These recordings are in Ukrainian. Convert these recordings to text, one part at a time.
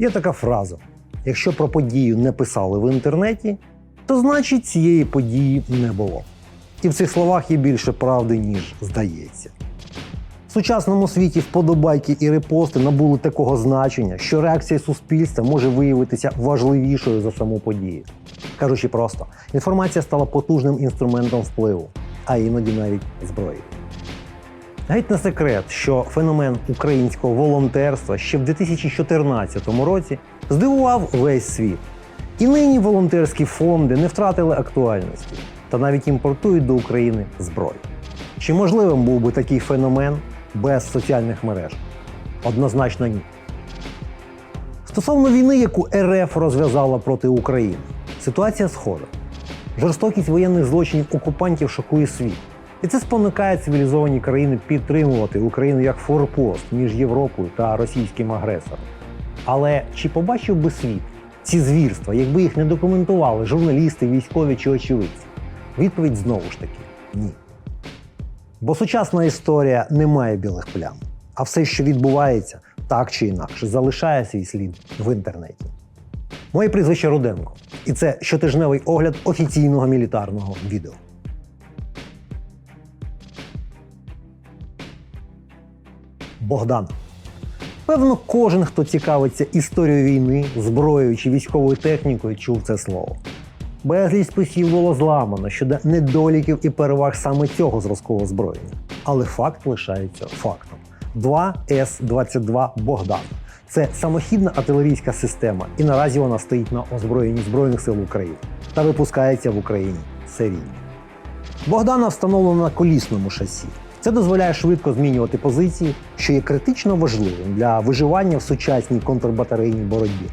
Є така фраза: якщо про подію не писали в інтернеті, то значить цієї події не було. І в цих словах є більше правди, ніж здається. В сучасному світі вподобайки і репости набули такого значення, що реакція суспільства може виявитися важливішою за саму подію. Кажучи просто, інформація стала потужним інструментом впливу, а іноді навіть зброєю. Геть не секрет, що феномен українського волонтерства ще в 2014 році здивував весь світ. І нині волонтерські фонди не втратили актуальності та навіть імпортують до України зброю. Чи можливим був би такий феномен без соціальних мереж? Однозначно ні. Стосовно війни, яку РФ розв'язала проти України, ситуація схожа. Жорстокість воєнних злочинів окупантів шокує світ. І це спонукає цивілізовані країни підтримувати Україну як форпост між Європою та російським агресором. Але чи побачив би світ ці звірства, якби їх не документували журналісти, військові чи очевидці? Відповідь знову ж таки ні. Бо сучасна історія не має білих плям, а все, що відбувається, так чи інакше, залишає свій слід в інтернеті. Моє прізвище Руденко, і це щотижневий огляд офіційного мілітарного відео. Богдан. Певно, кожен, хто цікавиться історією війни, зброєю чи військовою технікою, чув це слово. Безліч списів було зламано щодо недоліків і переваг саме цього зразкового озброєння. Але факт лишається фактом. 2С-22 Богдан. Це самохідна артилерійська система, і наразі вона стоїть на озброєнні Збройних сил України та випускається в Україні серійно. Богдана встановлено на колісному шасі. Це дозволяє швидко змінювати позиції, що є критично важливим для виживання в сучасній контрбатарейній боротьбі.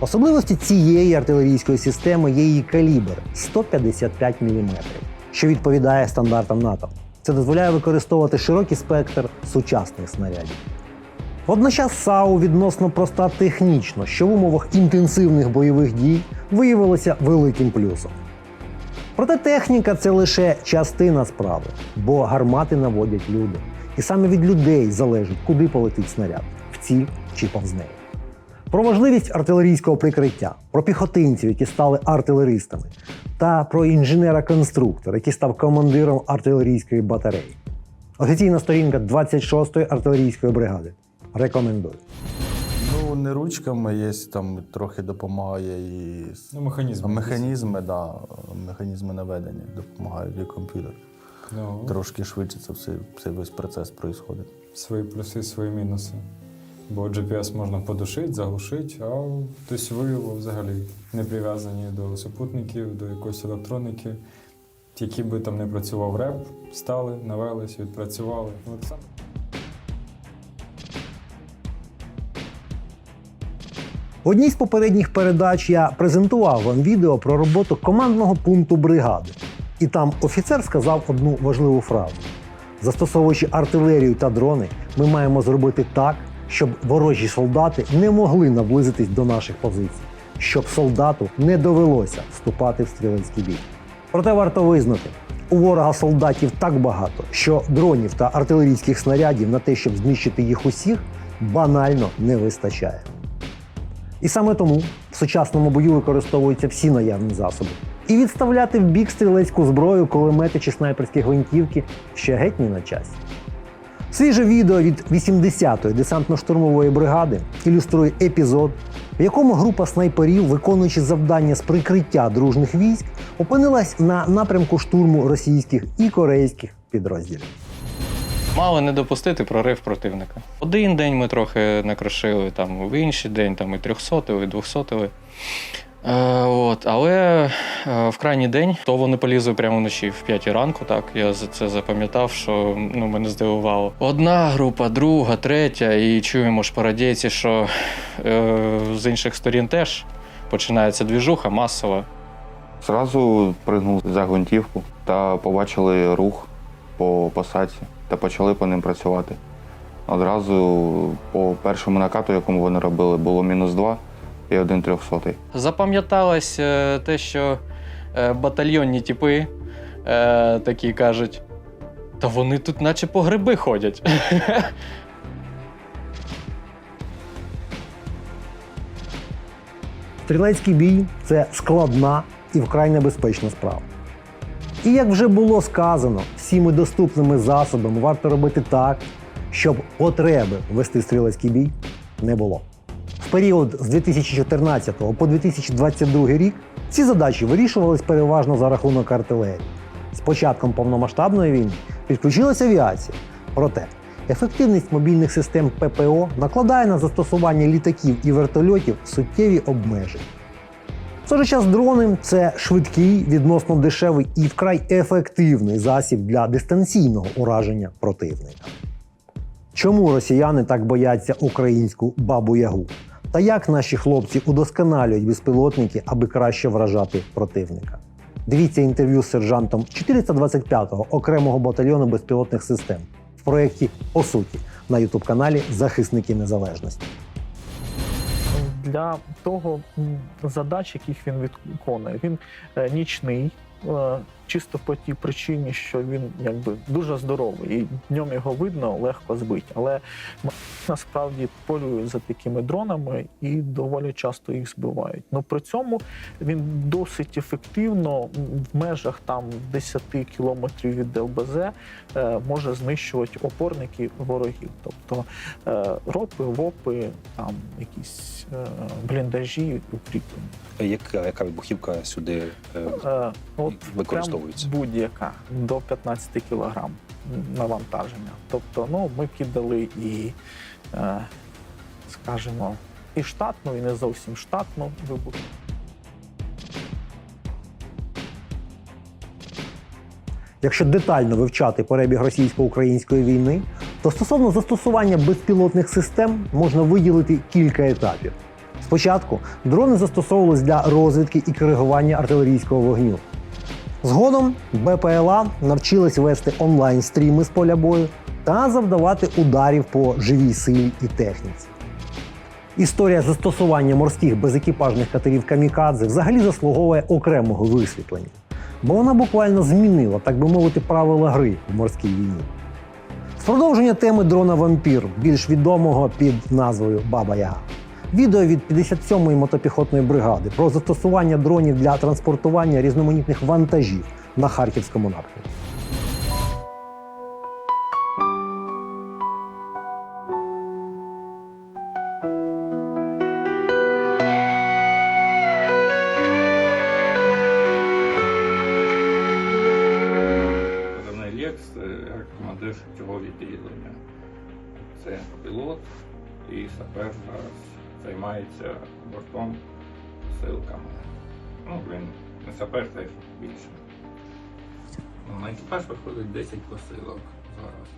Особливості цієї артилерійської системи є її калібр 155 мм, що відповідає стандартам НАТО. Це дозволяє використовувати широкий спектр сучасних снарядів. Водночас САУ відносно проста технічно, що в умовах інтенсивних бойових дій виявилося великим плюсом. Проте техніка це лише частина справи, бо гармати наводять люди. І саме від людей залежить, куди полетить снаряд в ціль чи повз неї. Про важливість артилерійського прикриття, про піхотинців, які стали артилеристами, та про інженера-конструктора, який став командиром артилерійської батареї. Офіційна сторінка 26-ї артилерійської бригади. Рекомендую. Ну, не ручками є, там трохи допомагає і Ну, механізм. механізми, да, механізми наведення допомагають і комп'ютер. Ну, Трошки швидше це все, цей весь процес відбувається. свої плюси, свої мінуси. Бо GPS можна подушити, заглушити, а хтось виявив взагалі не прив'язані до супутників, до якоїсь електроніки. Які би там не працював реп, стали, навелись, відпрацювали. От В одній з попередніх передач я презентував вам відео про роботу командного пункту бригади. І там офіцер сказав одну важливу фразу: застосовуючи артилерію та дрони, ми маємо зробити так, щоб ворожі солдати не могли наблизитись до наших позицій, щоб солдату не довелося вступати в стрілецький бій. Проте варто визнати, у ворога солдатів так багато, що дронів та артилерійських снарядів на те, щоб знищити їх усіх, банально не вистачає. І саме тому в сучасному бою використовуються всі наявні засоби. І відставляти в бік стрілецьку зброю, кулемети чи снайперські гвинтівки ще геть не на часі. Свіже відео від 80-ї десантно-штурмової бригади ілюструє епізод, в якому група снайперів, виконуючи завдання з прикриття дружних військ, опинилась на напрямку штурму російських і корейських підрозділів. Мали не допустити прорив противника. Один день ми трохи накрошили, там в інший день там і трьохсотили, і двохсотили. Е, от, але е, в крайній день то вони полізли прямо вночі в п'ятій ранку. Так я за це запам'ятав, що ну мене здивувало. Одна група, друга, третя, і чуємо ж по радійці, що е, з інших сторін теж починається двіжуха масова. Зразу пригнув за гвинтівку та побачили рух по посадці та почали по ним працювати. Одразу по першому накату, якому вони робили, було мінус два і один трьохсотий. Запам'яталось е, те, що е, батальйонні типи е, такі кажуть: та вони тут наче по гриби ходять. Стрілецький бій це складна і вкрай небезпечна справа. І як вже було сказано, всіми доступними засобами варто робити так, щоб потреби вести стрілецький бій не було. В період з 2014 по 2022 рік ці задачі вирішувались переважно за рахунок артилерії. З початком повномасштабної війни підключилася авіація. Проте ефективність мобільних систем ППО накладає на застосування літаків і вертольотів суттєві обмеження. В той же час дрони це швидкий, відносно дешевий і вкрай ефективний засіб для дистанційного ураження противника. Чому росіяни так бояться українську бабу Ягу? Та як наші хлопці удосконалюють безпілотники, аби краще вражати противника? Дивіться інтерв'ю з сержантом 425-го окремого батальйону безпілотних систем в проєкті По суті на ютуб-каналі Захисники Незалежності. Для того задач, яких він виконує. Він е, нічний, е, чисто по тій причині, що він якби дуже здоровий, і днем його видно легко збити. Але насправді полюють за такими дронами і доволі часто їх збивають. Ну при цьому він досить ефективно в межах там 10 кілометрів від ЛБЗ е, може знищувати опорники ворогів. Тобто е, ропи, вопи, там якісь е, бліндажі укріплені. Яка, яка вибухівка сюди е, Е, от Використовується. Прям будь-яка до 15 кг навантаження. Тобто, ну ми кидали і, е, скажімо, і штатну, і не зовсім штатну вибух. Якщо детально вивчати перебіг російсько-української війни, то стосовно застосування безпілотних систем можна виділити кілька етапів. Спочатку дрони застосовувались для розвідки і коригування артилерійського вогню. Згодом БПЛА навчились вести онлайн-стріми з поля бою та завдавати ударів по живій силі і техніці. Історія застосування морських безекіпажних катерів камікадзе взагалі заслуговує окремого висвітлення, бо вона буквально змінила, так би мовити, правила гри в морській війні. В продовження теми дрона Вампір, більш відомого під назвою Баба Яга. Відео від 57-ї мотопіхотної бригади про застосування дронів для транспортування різноманітних вантажів на харківському напрямку. Е, командир цього відділення. Це пілот і сапер зараз займається бортом силками. Ну, він не сапер теж більше. Ну, на екіпаж виходить 10 посилок зараз.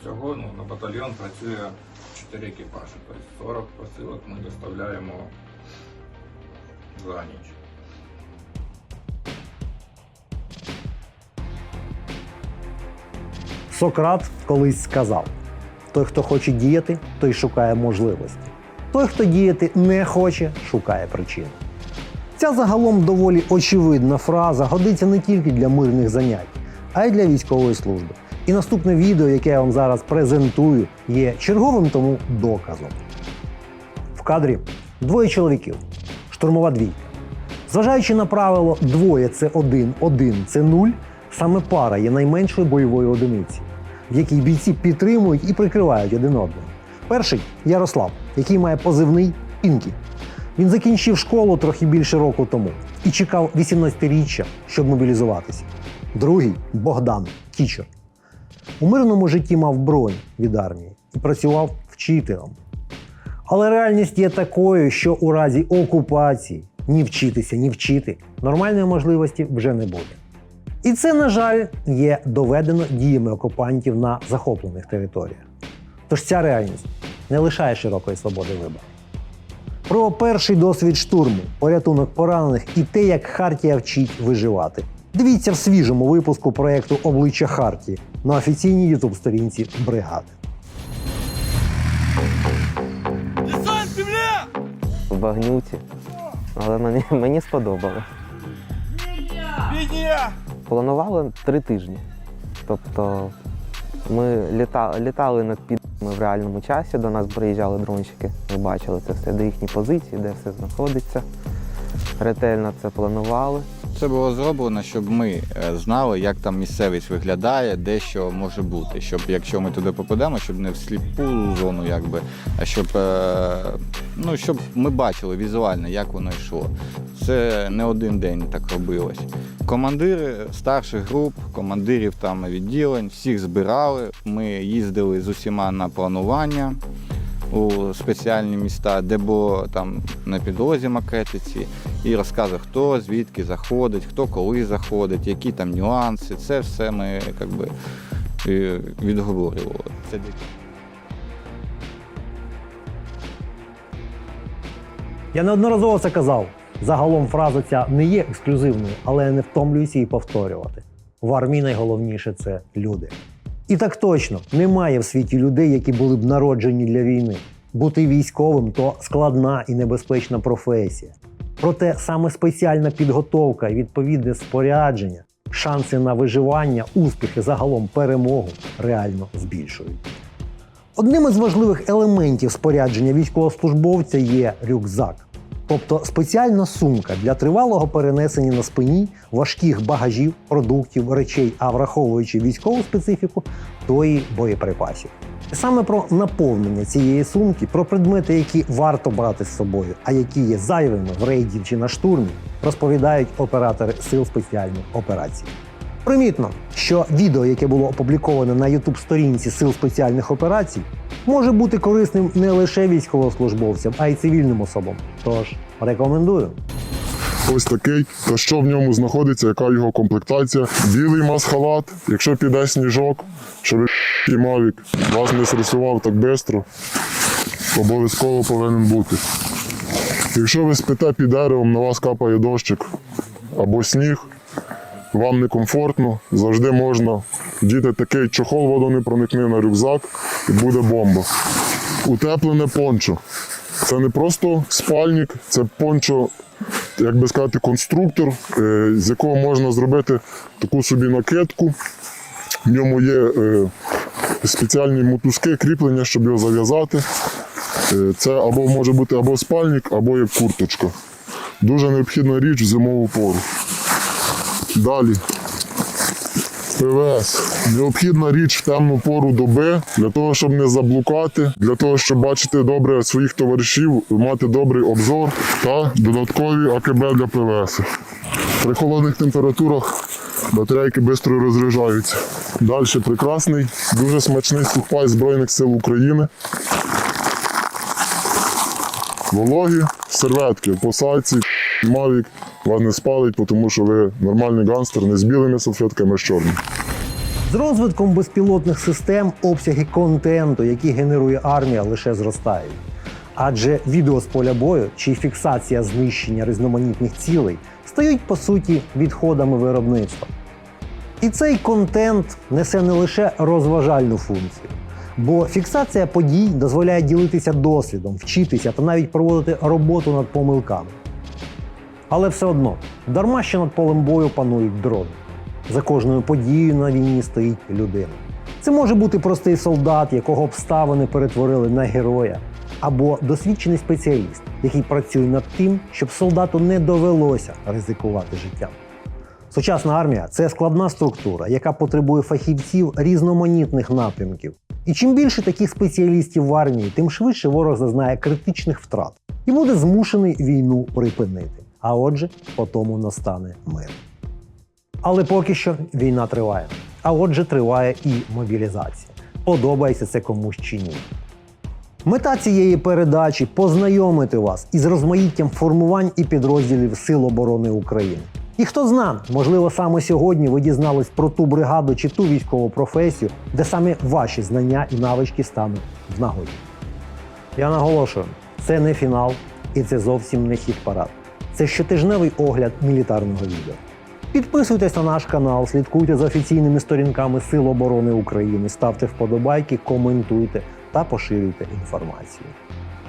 Всього ну, на батальйон працює 4 екіпажі. Тобто 40 посилок ми доставляємо за ніч. Сократ колись сказав: той, хто хоче діяти, той шукає можливості. Той, хто діяти не хоче, шукає причини. Ця загалом доволі очевидна фраза годиться не тільки для мирних занять, а й для військової служби. І наступне відео, яке я вам зараз презентую, є черговим тому доказом. В кадрі двоє чоловіків, штурмова двійка. Зважаючи на правило двоє це один, один це нуль, саме пара є найменшою бойовою одиниці, в якій бійці підтримують і прикривають один одного. Перший Ярослав, який має позивний Пінкі. Він закінчив школу трохи більше року тому і чекав 18-річчя, щоб мобілізуватися. Другий Богдан Кічер. У мирному житті мав бронь від армії і працював вчителем. Але реальність є такою, що у разі окупації ні вчитися, ні вчити нормальної можливості вже не буде. І це, на жаль, є доведено діями окупантів на захоплених територіях. Тож ця реальність не лишає широкої свободи вибору. Про перший досвід штурму, порятунок поранених і те, як Хартія вчить виживати. Дивіться в свіжому випуску проєкту Обличчя Хартії на офіційній ютуб-сторінці бригади. в багнюці. Але мені, мені сподобалось. Планували три тижні. Тобто ми літа, літали над підми в реальному часі до нас приїжджали дрончики. Ми бачили це все, де їхні позиції, де все знаходиться. Ретельно це планували. Це було зроблено, щоб ми е, знали, як там місцевість виглядає, де що може бути. Щоб якщо ми туди попадемо, щоб не в сліпу зону, якби, а щоб, е, ну, щоб ми бачили візуально, як воно йшло. Це не один день так робилось. Командири старших груп, командирів там відділень, всіх збирали. Ми їздили з усіма на планування у спеціальні міста, де було там на підлозі макети ці, і розказував, хто звідки заходить, хто коли заходить, які там нюанси. Це все ми як би, е, відговорювали. Це Я неодноразово це казав. Загалом фраза ця не є ексклюзивною, але я не втомлююся її повторювати. В армії найголовніше це люди. І так точно немає в світі людей, які були б народжені для війни. Бути військовим то складна і небезпечна професія. Проте саме спеціальна підготовка і відповідне спорядження, шанси на виживання, успіхи, загалом перемогу реально збільшують. Одним із важливих елементів спорядження військовослужбовця є рюкзак, тобто спеціальна сумка для тривалого перенесення на спині важких багажів, продуктів, речей, а враховуючи військову специфіку, то і боєприпасів. Саме про наповнення цієї сумки, про предмети, які варто брати з собою, а які є зайвими в рейді чи на штурмі, розповідають оператори сил спеціальних операцій. Примітно, що відео, яке було опубліковане на youtube сторінці Сил спеціальних операцій, може бути корисним не лише військовослужбовцям, а й цивільним особам. Тож рекомендую. Ось такий. Та що в ньому знаходиться, яка його комплектація? Білий масхалат, якщо піде сніжок, щоб і мавік вас не стресував так швидко, обов'язково повинен бути. Якщо ви спите під деревом, на вас капає дощик або сніг, вам некомфортно, завжди можна діти такий чохол водонепроникний на рюкзак і буде бомба. Утеплене пончо. Це не просто спальник, це пончо як би сказати, конструктор, е, з якого можна зробити таку собі накидку. В ньому є е, спеціальні мотузки, кріплення, щоб його зав'язати. Е, Це або може бути або спальник, або як курточка. Дуже необхідна річ в зимову пору. Далі. ПВС. Необхідна річ в темну пору доби для того, щоб не заблукати, для того, щоб бачити добре своїх товаришів, мати добрий обзор та додаткові АКБ для ПВС. При холодних температурах батарейки швидко розряджаються. Далі прекрасний, дуже смачний сухпай Збройних сил України. Вологі серветки, посадці, мавік вас не спалить, тому що ви нормальний ганстер не з білими салфетками, а з чорними. З розвитком безпілотних систем обсяги контенту, які генерує армія, лише зростають. Адже відео з поля бою чи фіксація знищення різноманітних цілей стають по суті відходами виробництва. І цей контент несе не лише розважальну функцію, бо фіксація подій дозволяє ділитися досвідом, вчитися та навіть проводити роботу над помилками. Але все одно, дарма що над полем бою панують дрони. За кожною подією на війні стоїть людина. Це може бути простий солдат, якого обставини перетворили на героя, або досвідчений спеціаліст, який працює над тим, щоб солдату не довелося ризикувати життям. Сучасна армія це складна структура, яка потребує фахівців різноманітних напрямків. І чим більше таких спеціалістів в армії, тим швидше ворог зазнає критичних втрат і буде змушений війну припинити. А отже, по тому настане мир. Але поки що війна триває. А отже, триває і мобілізація. Подобається це комусь чи ні. Мета цієї передачі познайомити вас із розмаїттям формувань і підрозділів Сил оборони України. І хто зна, можливо, саме сьогодні ви дізнались про ту бригаду чи ту військову професію, де саме ваші знання і навички стануть в нагоді. Я наголошую, це не фінал і це зовсім не хід парад. Це щотижневий огляд мілітарного відео. Підписуйтесь на наш канал, слідкуйте за офіційними сторінками Сил оборони України, ставте вподобайки, коментуйте та поширюйте інформацію.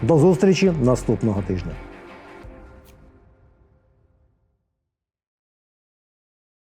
До зустрічі наступного тижня.